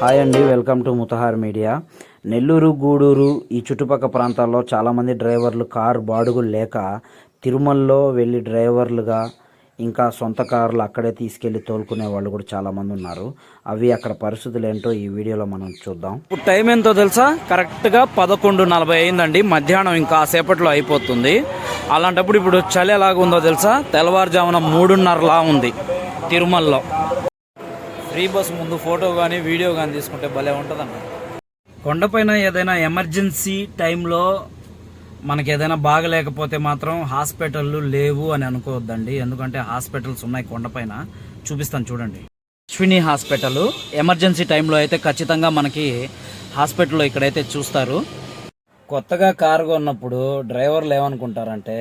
Hi అండి welcome to Mutahar media. Nellore Gudur ఈ చుట్టుపక్కల ప్రాంతాల్లో చాలామంది డ్రైవర్లు కారు బాడుగులు లేక తిరుమలలో వెళ్ళి డ్రైవర్లుగా ఇంకా సొంత కార్లు అక్కడే తీసుకెళ్ళి తోలుకునే వాళ్ళు కూడా చాలామంది ఉన్నారు. అవి అక్కడ పరిస్థితులు ఏంటో ఈ వీడియోలో మనం చూద్దాం. ఇప్పుడు టైం ఎంతో తెలుసా? కరెక్ట్గా పదకొండు నలభై అయిందండి. మధ్యాహ్నం ఇంకా సేపట్లో అయిపోతుంది. అలాంటప్పుడు ఇప్పుడు చలి ఎలాగుందో తెలుసా? తెల్లవారుజామున మూడున్నరలా ఉంది తిరుమలలో. ఫ్రీ బస్ ముందు ఫోటో కానీ వీడియో కానీ తీసుకుంటే భలే ఉంటుందన్న. కొండపైన ఏదైనా ఎమర్జెన్సీ టైంలో మనకి ఏదైనా బాగలేకపోతే మాత్రం హాస్పిటళ్ళు లేవు అని అనుకోవద్దండి. ఎందుకంటే హాస్పిటల్స్ ఉన్నాయి కొండపైన. చూపిస్తాను చూడండి. అశ్విని హాస్పిటల్ ఎమర్జెన్సీ టైంలో అయితే ఖచ్చితంగా మనకి హాస్పిటల్లో ఇక్కడైతే చూస్తారు. కొత్తగా కారు కొన్నప్పుడు డ్రైవర్లు ఏమనుకుంటారంటే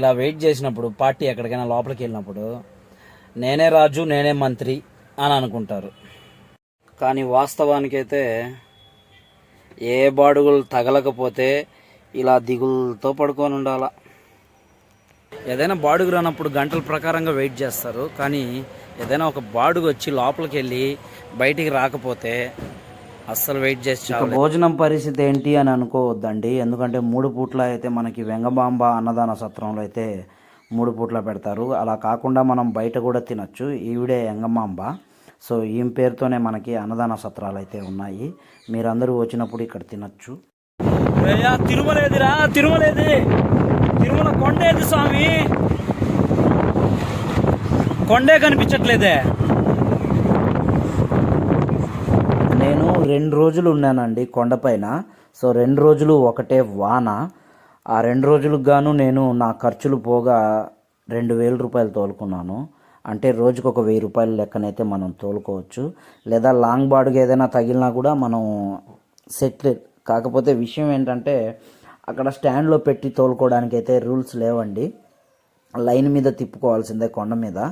ఇలా వెయిట్ చేసినప్పుడు పార్టీ ఎక్కడికైనా లోపలికి వెళ్ళినప్పుడు నేనే రాజు నేనే మంత్రి అని అనుకుంటారు. కానీ వాస్తవానికైతే ఏ బాడుగులు తగలకపోతే ఇలా దిగులతో పడుకొని ఉండాల? ఏదైనా బాడుగు రానప్పుడు గంటల ప్రకారంగా వెయిట్ చేస్తారు. కానీ ఏదైనా ఒక బాడుగు వచ్చి లోపలికి వెళ్ళి బయటికి రాకపోతే అస్సలు వెయిట్ చేసి భోజనం పరిస్థితి ఏంటి అని అనుకోవద్దండి. ఎందుకంటే మూడు పూట్ల అయితే మనకి వెంగబాంబ అన్నదాన సత్రంలో అయితే మూడు పూట్ల పెడతారు. అలా కాకుండా మనం బయట కూడా తినొచ్చు. ఈవిడే ఎంగమాంబ సో ఈ పేరుతోనే మనకి అన్నదాన సత్రాలు అయితే ఉన్నాయి. మీరందరూ వచ్చినప్పుడు ఇక్కడ తినొచ్చు. తిరుమలేదిరా తిరుమలేది. తిరుమల కొండేది స్వామి? కొండే కనిపించట్లేదే. నేను రెండు రోజులు ఉన్నానండి కొండపైన సో రెండు రోజులు ఒకటే వాన. ఆ రెండు రోజులకు గాను నేను నా ఖర్చులు పోగా రెండు వేల రూపాయలు తోలుకున్నాను. అంటే రోజుకు ఒక వెయ్యి రూపాయల లెక్కనైతే మనం తోలుకోవచ్చు. లేదా లాంగ్ బాడుగా ఏదైనా తగిలినా కూడా మనం సెట్ కాకపోతే విషయం ఏంటంటే అక్కడ స్టాండ్లో పెట్టి తోలుకోవడానికి అయితే రూల్స్ లేవండి. లైన్ మీద తిప్పుకోవాల్సిందే కొండ మీద.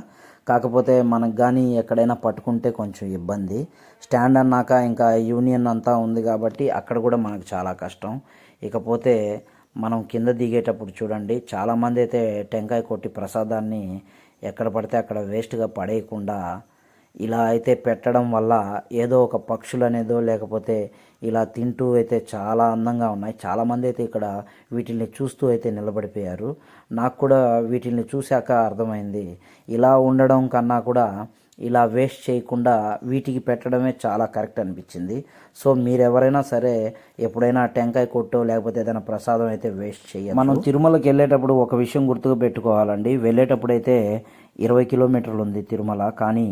కాకపోతే మనకు కానీ ఎక్కడైనా పట్టుకుంటే కొంచెం ఇబ్బంది. స్టాండ్ అన్నాక ఇంకా యూనియన్ అంతా ఉంది కాబట్టి అక్కడ కూడా మనకు చాలా కష్టం. ఇకపోతే మనం కింద దిగేటప్పుడు చూడండి చాలామంది అయితే టెంకాయ కొట్టి ప్రసాదాన్ని ఎక్కడ పడితే అక్కడ వేస్ట్గా పడేయకుండా ఇలా అయితే పెట్టడం వల్ల ఏదో ఒక పక్షులు అనేదో లేకపోతే ఇలా తింటూ అయితే చాలా అందంగా ఉన్నాయి. చాలామంది అయితే ఇక్కడ వీటిని చూస్తూ అయితే నిలబడిపోయారు. నాకు కూడా వీటిని చూశాక అర్థమైంది. ఇలా ఉండడం కన్నా కూడా ఇలా వేస్ట్ చేయకుండా వీటికి పెట్టడమే చాలా కరెక్ట్ అనిపించింది. సో మీరు ఎవరైనా సరే ఎప్పుడైనా టెంకాయ కొట్టో లేకపోతే ఏదైనా ప్రసాదం అయితే వేస్ట్ చేయాలి మనం తిరుమలకి వెళ్ళేటప్పుడు ఒక విషయం గుర్తుకు పెట్టుకోవాలండి. వెళ్ళేటప్పుడు అయితే ఇరవై కిలోమీటర్లు ఉంది తిరుమల కానీ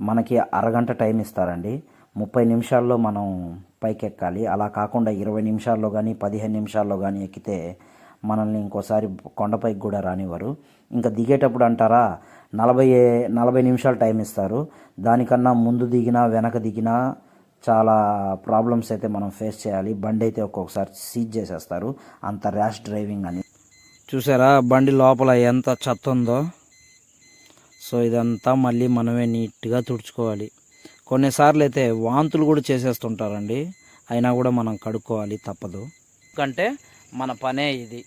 మనకి అరగంట టైం ఇస్తారండి. ముప్పై నిమిషాల్లో మనం పైకి ఎక్కాలి అలా కాకుండా ఇరవై నిమిషాల్లో కానీ పదిహేను నిమిషాల్లో కానీ ఎక్కితే మనల్ని ఇంకోసారి కొండపైకి కూడా రానివ్వరు. ఇంకా దిగేటప్పుడు అంటారా నలభై నలభై నిమిషాలు టైం ఇస్తారు. దానికన్నా ముందు దిగినా వెనక దిగినా చాలా ప్రాబ్లమ్స్ అయితే మనం ఫేస్ చేయాలి. బండి అయితే ఒక్కొక్కసారి సీజ్ చేసేస్తారు. అంత ర్యాష్ డ్రైవింగ్ అని. చూసారా? బండి లోపల ఎంత చెత్త ఉందో. సో ఇదంతా మళ్ళీ మనమే నీట్గా తుడుచుకోవాలి. కొన్నిసార్లు అయితే వాంతులు కూడా చేసేస్తుంటారండి. అయినా కూడా మనం కడుక్కోవాలి తప్పదు. ఎందుకంటే మన పనే ఇది.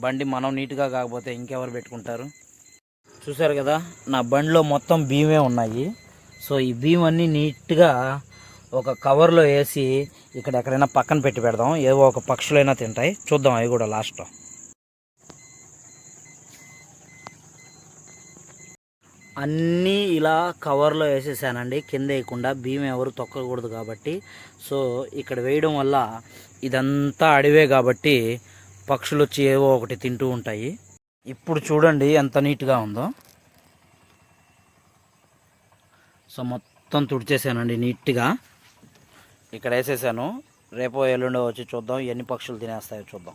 బండి మనం నీట్గా కాకపోతే ఇంకెవరు పెట్టుకుంటారు? చూసారు కదా నా బండిలో మొత్తం భీమే ఉన్నాయి. సో ఈ భీమ్ అన్నీ నీట్గా ఒక కవర్లో వేసి ఇక్కడ ఎక్కడైనా పక్కన పెట్టి పెడదాం. ఏవో ఒక పక్షులైనా తింటాయి. చూద్దాం అవి కూడా లాస్ట్లో అన్నీ ఇలా కవర్లో వేసేసానండి. కింద వేయకుండా భీమ ఎవరు తొక్కకూడదు కాబట్టి. సో ఇక్కడ వేయడం వల్ల ఇదంతా అడివే కాబట్టి పక్షులు వచ్చి ఏవో ఒకటి తింటూ ఉంటాయి. ఇప్పుడు చూడండి ఎంత నీట్గా ఉందో. సో మొత్తం తుడిచేసానండి నీట్గా. ఇక్కడ వేసేసాను. రేపో ఎల్లుండో వచ్చి చూద్దాం. ఎన్ని పక్షులు తినేస్తాయో చూద్దాం.